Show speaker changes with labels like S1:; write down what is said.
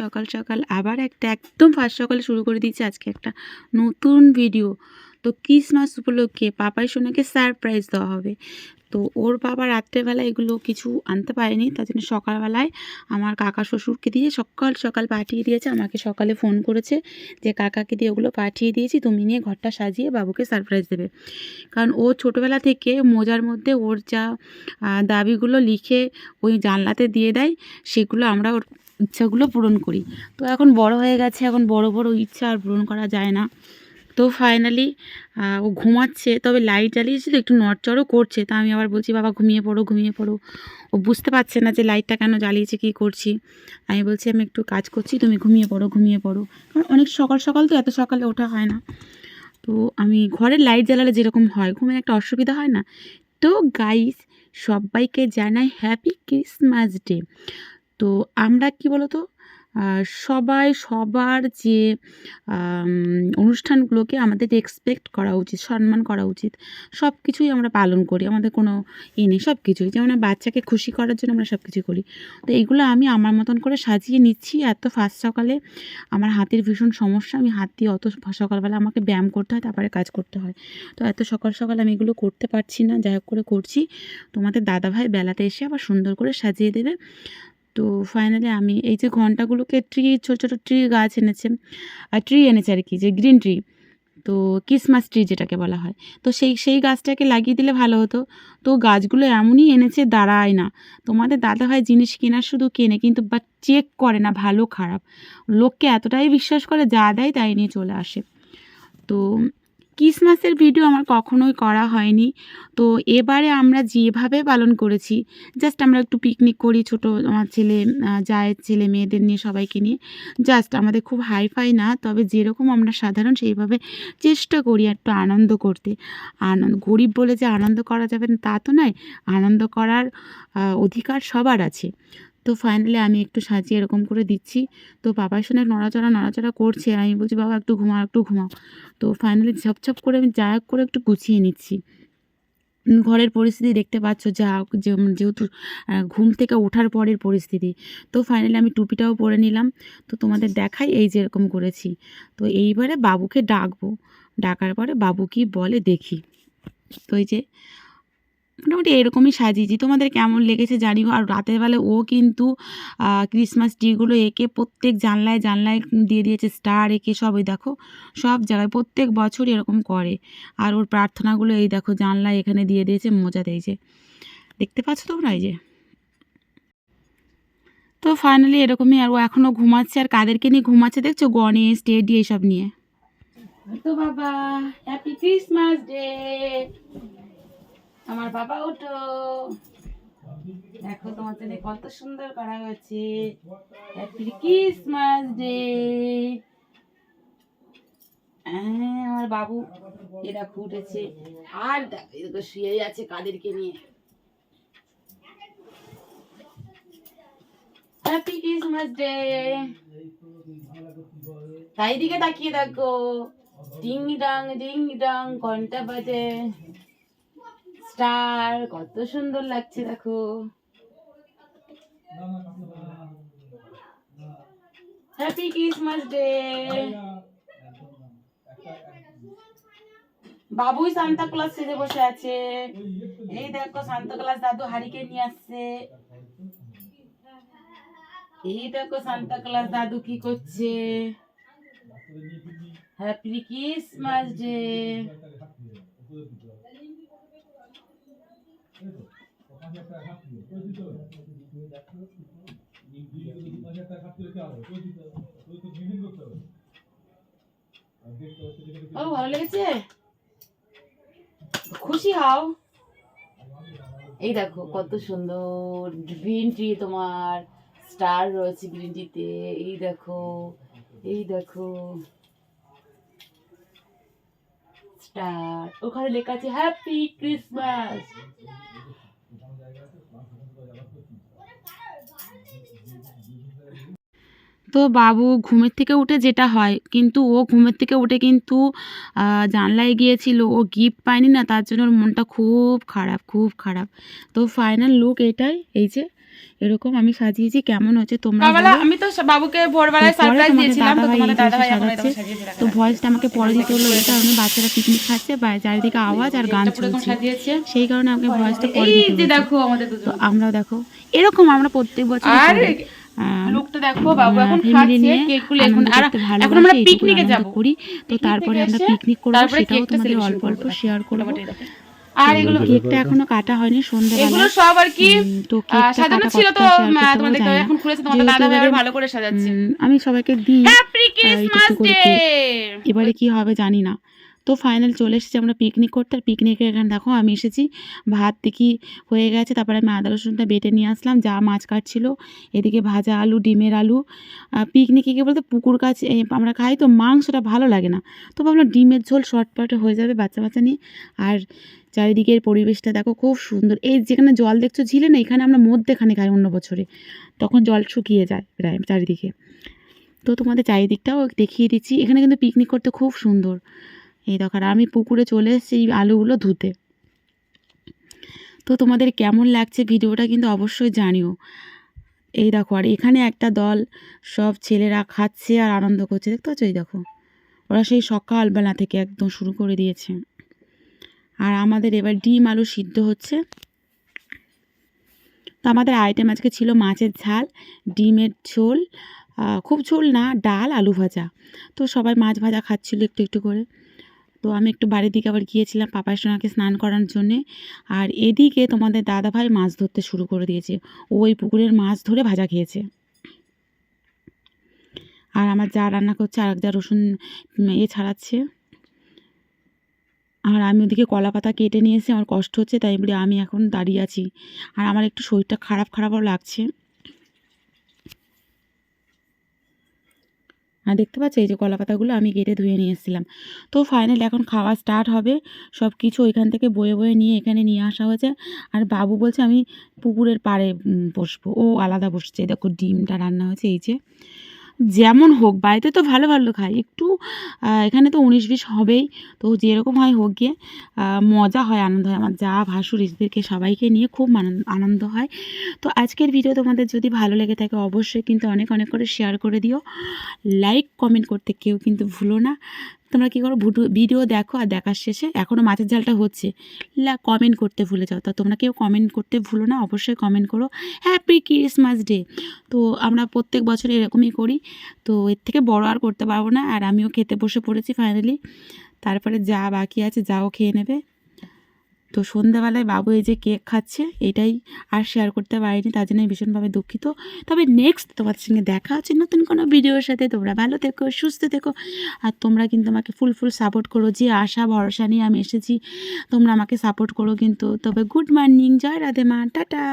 S1: সকাল সকাল আবার একটা একদম ফার্স্ট সকালে শুরু করে দিয়েছি আজকে একটা নতুন ভিডিও তো ক্রিসমাস উপলক্ষে পাপাই সোনাকে সারপ্রাইজ দেওয়া হবে। তো ওর বাবা রাত্রেবেলা এগুলো কিছু আনতে পারেনি, তার জন্য সকালবেলায় আমার কাকা শ্বশুরকে দিয়ে সকাল সকাল পাঠিয়ে দিয়েছে, আমাকে সকালে ফোন করেছে যে, কাকাকে দিয়ে ওগুলো পাঠিয়ে দিয়েছি, তুমি নিয়ে ঘরটা সাজিয়ে বাবুকে সারপ্রাইজ দেবে। কারণ ও ছোটোবেলা থেকে মোজার মধ্যে ওর যা দাবিগুলো লিখে ওই জানলাতে দিয়ে দেয়, সেগুলো আমরা ওর ইচ্ছাগুলো পূরণ করি। তো এখন বড় হয়ে গেছে, এখন বড় বড় ইচ্ছা আর পূরণ করা যায় না। তো ফাইনালি ও ঘুমাচ্ছে, তবে লাইট জ্বালিয়েছি তো একটু নড়চড়ও করছে, তা আমি আবার বলছি, বাবা, ঘুমিয়ে পড়ো ঘুমিয়ে পড়ো। ও বুঝতে পারছে না যে লাইটটা কেন জ্বালিয়েছে, কী করছি। আমি বলছি, আমি একটু কাজ করছি, তুমি ঘুমিয়ে পড়ো ঘুমিয়ে পড়ো। কারণ অনেক সকাল সকাল তো এত সকালে ওঠা হয় না। তো আমি ঘরের লাইট জ্বালালে যেরকম হয়, ঘুমের একটা অসুবিধা হয় না। তো গাইস সবাইকে জানাই হ্যাপি ক্রিসমাস ডে তো আমরা কি বলতো? সবাই সবার যে অনুষ্ঠানগুলোকে আমাদের রেসপেক্ট করা উচিত, সম্মান করা উচিত সব কিছুই আমরা পালন করি, আমাদের কোনো ই নেই সব কিছুই যেমন বাচ্চাকে খুশি করার জন্য আমরা সব কিছু করি। তো এইগুলো আমি আমার মতন করে সাজিয়ে নিচ্ছি, এত ফার্স্ট সকালে আমার হাতের ভীষণ সমস্যা, আমি হাত দিয়ে অত সকালবেলা আমাকে ব্যায়াম করতে হয়, তারপরে কাজ করতে হয়। তো এত সকাল সকাল আমি এগুলো করতে পারছি না, যাই হোক করে করছি। তোমাদের দাদাভাই বেলাতে এসে আবার সুন্দর করে সাজিয়ে দেবে। তো ফাইনালি আমি এই যে ঘন্টাগুলোকে ট্রি ছোটো ছোটো ট্রি গাছ এনেছে, আর ট্রি এনেছে আর কি, যে গ্রিন ট্রি তো ক্রিসমাস ট্রি যেটাকে বলা হয়। তো সেই সেই গাছটাকে লাগিয়ে দিলে ভালো হতো। তো গাছগুলো এমনই এনেছে, দাঁড়ায় না। তোমাদের দাদা হয় জিনিস কেনার শুধু কেনে, কিন্তু বা চেক করে না, ভালো খারাপ। লোককে এতটাই বিশ্বাস করে, যা দেয় তাই নিয়ে চলে আসে। তো ক্রিসমাসের ভিডিও আমার কখনোই করা হয়নি। তো এবারে আমরা যেভাবে পালন করেছি জাস্ট আমরা একটু পিকনিক করি ছোটো আমার ছেলে জায়ের ছেলে, মেয়েদের নিয়ে সবাইকে নিয়ে। জাস্ট আমাদের খুব হাইফাই না, তবে যেরকম আমরা সাধারণ সেইভাবে চেষ্টা করি একটু আনন্দ করতে। আনন্দ, গরিব বলে যে আনন্দ করা যাবে তা তো নয়। আনন্দ করার অধিকার সবার আছে। তো ফাইনালি আমি একটু সাজিয়ে এরকম করে দিচ্ছি। তো বাবার সঙ্গে নড়াচড়া নড়াচড়া করছে আমি বলছি, বাবা, একটু ঘুমাও একটু ঘুমাও। তো ফাইনালি ঝপঝপ করে আমি যা করে একটু গুছিয়ে নিচ্ছি। ঘরের পরিস্থিতি দেখতে পাচ্ছ, যা যেহেতু ঘুম থেকে ওঠার পরের পরিস্থিতি। তো ফাইনালি আমি টুপিটাও পরে নিলাম। তো তোমাদের দেখাই এই যে এরকম করেছি। তো এইবারে বাবুকে ডাকবো। ডাকার পরে বাবু কি বলে দেখি। তো এই যে মোটামুটি এরকমই সাজিয়েছি। তোমাদের কেমন লেগেছে জানিও। আর রাতের বেলা ও কিন্তু ক্রিসমাস ট্রিগুলো এঁকে প্রত্যেক জানলায় জানলায় দিয়ে দিয়েছে স্টার এঁকে সব ওই দেখো, সব জায়গায় প্রত্যেক বছর এরকম করে। আর ওর প্রার্থনাগুলো এই দেখো, জানলায় এখানে দিয়ে দিয়েছে, মোজা দিয়েছে। দেখতে পাচ্ছ তোমরা এই যে? তো ফাইনালি এরকমই আর ও এখনও ঘুমাচ্ছে। আর কাদেরকে নিয়ে ঘুমাচ্ছে দেখছ? গণেশ, টেডি এইসব নিয়ে। তো বাবা হ্যাপি ক্রিসমাস ডে আমার বাবা উঠো দেখো তোমার জন্য কত সুন্দর করা হয়েছে। ক্রিসমাস ডে হ্যাঁ আমার বাবু এরা উঠেছে। আর দেখো এদিকে শুয়ে আছে কাদেরকে নিয়ে। হ্যাপি ক্রিসমাস ডে তাই দিকে তাকিয়ে দেখো। ডিং ডাং ডিং ডাং ঘণ্টা বাজে। স্টার, কত সুন্দর লাগছে, দেখো। Happy Christmas day Babui Santa Claus সেজে বসে আছে। এই দেখো সান্তা ক্লাস দাদু হারিকে নিয়ে আসছে। এই দেখো সান্তা ক্লাস দাদু কি করছে। হ্যাপি ক্রিসমাস ডে ও, ভালো লেগেছে? খুশি হও। এই দেখো, কত সুন্দর গ্রিন টি তোমার স্টার রয়েছে গ্রিন টিতে এই দেখো এই দেখো। স্টার ওখানে লেখা আছে হ্যাপি ক্রিসমাস তো বাবু ঘুমের থেকে উঠে যেটা হয়, কিন্তু ও ঘুমের থেকে উঠে কিন্তু জানলায় গিয়েছিল। ও গিফট পায়নি না, তার জন্য ওর মনটা খুব খারাপ খুব খারাপ। তো ফাইনাল লুক এটাই, এই যে এরকম আমি সাজিয়েছি কেমন হচ্ছে তোমরা
S2: আমি তো বাবুকে ভোরবেলায় সারপ্রাইজ দিয়েছিলাম তো তোমাদের
S1: সাজাচ্ছে।
S2: সাজিয়েছে দেখো।
S1: তো ভয়েসটা আমাকে পরে দিতে হলো এই কারণে বাচ্চারা পিকনিক খাচ্ছে বা চারিদিকে আওয়াজ আর গান চলছে। সেই কারণে আমাকে ভয়েসটা পরে দিতে
S2: দেখো আমাদের
S1: তো আমরাও দেখো এরকম আমরা প্রত্যেক বছর
S2: আর লুকটা দেখো বাবু এখন খাচ্ছে কেকগুলো এখন আর এখন আমরা পিকনিকে যাব।
S1: করি। তো তারপরে আমরা পিকনিক করব সেটাও তোমাদের অল্প অল্প শেয়ার করব।
S2: আর এগুলো
S1: কেকটা এখনও কাটা হয়নি সন্ধ্যেবেলা।
S2: এগুলো সব আর কি
S1: তো
S2: সাজানো ছিল তো তোমাদের এখন খুলেছে তোমাদের দাদা ভাই ভালো করে সাজাচ্ছে।
S1: আমি সবাইকে দিই
S2: হ্যাপি ক্রিসমাস ডে
S1: এবারে কি হবে জানি না। তো ফাইনাল চলে এসেছি আমরা পিকনিক করতে। আর পিকনিকে এখানে দেখো আমি এসেছি, ভাত দেখি হয়ে গেছে। তারপরে আমি আদা রসুনটা বেটে নিয়ে আসলাম, যা মাছ কাটছিল। এদিকে ভাজা আলু, ডিমের আলু। পিকনিকে গিয়ে বলতে পুকুর কাছে আমরা খাই তো মাংসটা ভালো লাগে না। তো ভাবলাম ডিমের ঝোল শর্টপাটে হয়ে যাবে বাচ্চা বাচ্চা নিয়ে। আর চারিদিকের পরিবেশটা দেখো খুব সুন্দর। এই যেখানে জল দেখছ ঝিলে না, এখানে আমরা মধ্যেখানে খাই অন্য বছরে। তখন জল শুকিয়ে যায় প্রায় চারিদিকে। তো তোমাদের চারিদিকটাও দেখিয়ে দিচ্ছি। এখানে কিন্তু পিকনিক করতে খুব সুন্দর। এই দেখো, আর আমি পুকুরে চলে এসেছি আলুগুলো ধুতে। তো তোমাদের কেমন লাগছে ভিডিওটা কিন্তু অবশ্যই জানিও। এই দেখো, আর এখানে একটা দল সব ছেলেরা খাচ্ছে আর আনন্দ করছে, দেখতে পাচ্ছ? এই দেখো, ওরা সেই সকালবেলা থেকে একদম শুরু করে দিয়েছে। আর আমাদের এবার ডিম আলু সিদ্ধ হচ্ছে। তো আমাদের আইটেম আজকে ছিল মাছের ঝাল, ডিমের ঝোল খুব ঝোল না, ডাল, আলু ভাজা। তো সবাই মাছ ভাজা খাচ্ছিল একটু একটু করে। তো আমি একটু বাড়ির দিকে আবার গিয়েছিলাম পাপার সোনাকে স্নান করার জন্যে। আর এদিকে তোমাদের দাদাভাই মাছ ধরতে শুরু করে দিয়েছে। ওই পুকুরের মাছ ধরে ভাজা খেয়েছে। আর আমার যা রান্না করছে, আর এক যা রসুন এ ছাড়াচ্ছে। আর আমি ওদিকে কলা পাতা কেটে নিয়ে এসে আমার কষ্ট হচ্ছে, তাই বলি আমি এখন দাঁড়িয়ে আছি। আর আমার একটু শরীরটা খারাপ খারাপও লাগছে। দেখতে পাচ্ছ, এই যে কলা পাতাগুলো আমি কেটে ধুয়ে নিয়ে এসেছিলাম। তো ফাইনাল এখন খাওয়া স্টার্ট হবে। সব কিছু ওইখান থেকে বয়ে বয়ে নিয়ে এখানে নিয়ে আসা হয়েছে। আর বাবু বলছে, আমি পুকুরের পাড়ে বসবো। ও আলাদা বসছে। দেখো, ডিমটা রান্না হয়েছে, এই যে। যেমন হোক, বাড়িতে তো ভালো ভালো খাই। একটু এখানে তো উনিশ বিশ হবেই। তো যেরকম হয় হোক গিয়ে মজা হয়, আনন্দ হয়। আমার যা ভাসুর এদেরকে সবাইকে নিয়ে খুব আনন্দ আনন্দ হয়। তো আজকের ভিডিও তোমাদের যদি ভালো লেগে থাকে, অবশ্যই কিন্তু অনেক অনেক করে শেয়ার করে দিও। লাইক কমেন্ট করতে কেউ কিন্তু ভুলো না। তোমরা কী করো, ভুটু- ভিডিও দেখো আর দেখার শেষে এখনও মাছের ঝালটা হচ্ছে। লা কমেন্ট করতে ভুলে যাও। তা তোমরা কেউ কমেন্ট করতে ভুলো না, অবশ্যই কমেন্ট করো। হ্যাপি ক্রিসমাস ডে তো আমরা প্রত্যেক বছর এরকমই করি। তো এর থেকে বড় আর করতে পারব না। আর আমিও খেতে বসে পড়েছি ফাইনালি তারপরে যা বাকি আছে, যাও খেয়ে নেবে। তো সন্ধ্যাবেলায় বাবু এই যে কেক খাচ্ছে, এটাই আর শেয়ার করতে পারিনি, তার জন্য ভীষণভাবে দুঃখিত। তবে নেক্সট তোমাদের সঙ্গে দেখা হচ্ছে নতুন কোনো ভিডিওর সাথে। তোমরা ভালো থেকো, সুস্থ থেকো, আর তোমরা কিন্তু আমাকে ফুল ফুল সাপোর্ট করো। যে আশা, ভরসা নিয়ে আমি এসেছি, তোমরা আমাকে সাপোর্ট করো কিন্তু। তবে গুড মর্নিং জয় রাধে মা, টাটা।